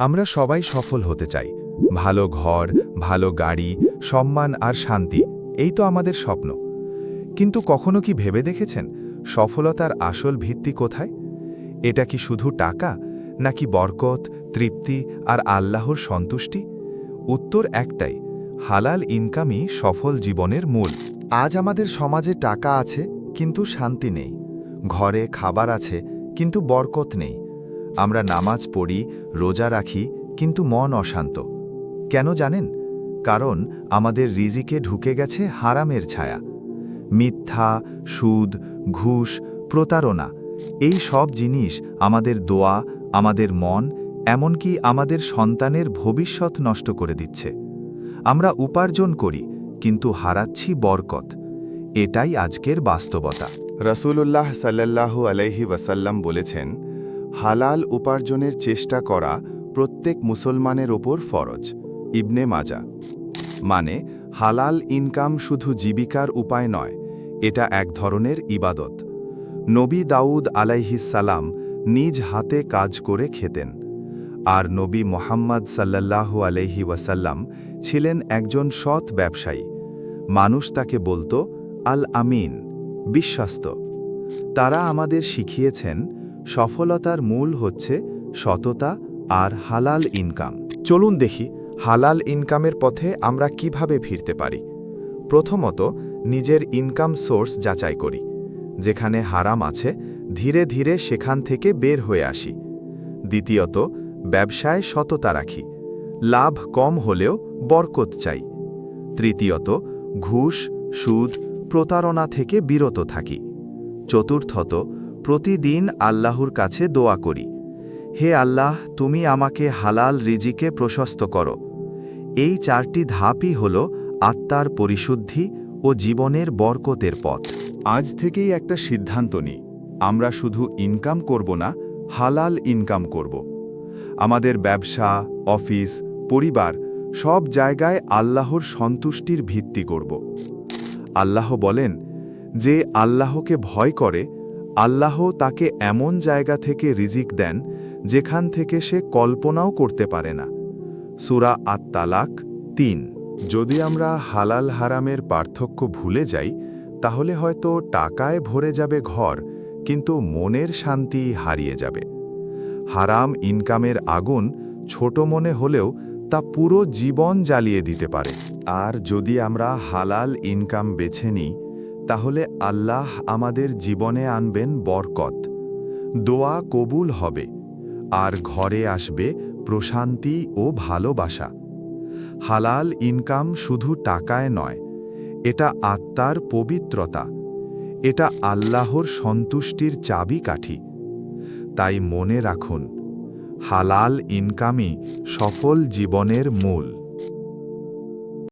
আমরা সবাই সফল হতে চাই। ভালো ঘর, ভালো গাড়ি, সম্মান আর শান্তি, এই তো আমাদের স্বপ্ন। কিন্তু কখনো কি ভেবে দেখেছেন সফলতার আসল ভিত্তি কোথায়? এটা কি শুধু টাকা, নাকি বরকত, তৃপ্তি আর আল্লাহর সন্তুষ্টি? উত্তর একটাই, হালাল ইনকামই সফল জীবনের মূল। আজ আমাদের সমাজে টাকা আছে, কিন্তু শান্তি নেই। ঘরে খাবার আছে, কিন্তু বরকত নেই। আমরা নামাজ পড়ি, রোজা রাখি, কিন্তু মন অশান্ত। কেন জানেন? কারণ আমাদের রিজিকে ঢুকে গেছে হারামের ছায়া। মিথ্যা, সুদ, ঘুষ, প্রতারণা, এই সব জিনিস আমাদের দোয়া, আমাদের মন, এমনকি আমাদের সন্তানের ভবিষ্যৎ নষ্ট করে দিচ্ছে। আমরা উপার্জন করি, কিন্তু হারাচ্ছি বরকত। এটাই আজকের বাস্তবতা। রসুলুল্লাহ সাল্লাল্লাহু আলাইহি ওয়াসাল্লাম বলেছেন হালাল উপার্জনের চেষ্টা করা প্রত্যেক মুসলমানের ওপর ফরজ। ইবনে মাজা। মানে হালাল ইনকাম শুধু জীবিকার উপায় নয়, এটা এক ধরনের ইবাদত। নবী দাউদ আলাইহিসালাম নিজ হাতে কাজ করে খেতেন। আর নবী মোহাম্মদ সাল্লাল্লাহু আলাইহি ওয়াসাল্লাম ছিলেন একজন সৎ ব্যবসায়ী। মানুষ তাকে বলত, আল আমিন, বিশ্বস্ত। তারা আমাদের শিখিয়েছেন সফলতার মূল হচ্ছে সততা আর হালাল ইনকাম। চলুন দেখি হালাল ইনকামের পথে আমরা কীভাবে ফিরতে পারি। প্রথমত, নিজের ইনকাম সোর্স যাচাই করি, যেখানে হারাম আছে, ধীরে ধীরে সেখান থেকে বের হয়ে আসি। দ্বিতীয়ত, ব্যবসায় সততা রাখি, লাভ কম হলেও বরকত চাই। তৃতীয়ত, ঘুষ, সুদ, প্রতারণা থেকে বিরত থাকি। চতুর্থত প্রতিদিন আল্লাহর কাছে দোয়া করি। হে আল্লাহ, তুমি আমাকে হালাল রিজিকে প্রশস্ত করো। এই চারটি ধাপই হল আত্মার পরিশুদ্ধি ও জীবনের বরকতের পথ। আজ থেকেই একটা সিদ্ধান্ত নিই। আমরা শুধু ইনকাম করব না, হালাল ইনকাম করব। আমাদের ব্যবসা, অফিস, পরিবার সব জায়গায় আল্লাহর সন্তুষ্টির ভিত্তি করব। আল্লাহ বলেন, যে আল্লাহকে ভয় করে আল্লাহ তাকে এমন জায়গা থেকে রিজিক দেন, যেখান থেকে সে কল্পনাও করতে পারে না। সুরা আত তালাক তিন। যদি আমরা হালাল হারামের পার্থক্য ভুলে যাই, তাহলে হয়তো টাকায় ভরে যাবে ঘর, কিন্তু মনের শান্তি হারিয়ে যাবে। হারাম ইনকামের আগুন ছোট মনে হলেও তা পুরো জীবন জ্বালিয়ে দিতে পারে। আর যদি আমরা হালাল ইনকাম বেছে নিই তাহলে আল্লাহ আমাদের জীবনে আনবেন বরকত। দোয়া কবুল হবে, আর ঘরে আসবে প্রশান্তি ও ভালোবাসা। হালাল ইনকাম শুধু টাকায় নয়, এটা আত্মার পবিত্রতা, এটা আল্লাহর সন্তুষ্টির চাবিকাঠি। তাই মনে রাখুন, হালাল ইনকামই সফল জীবনের মূল।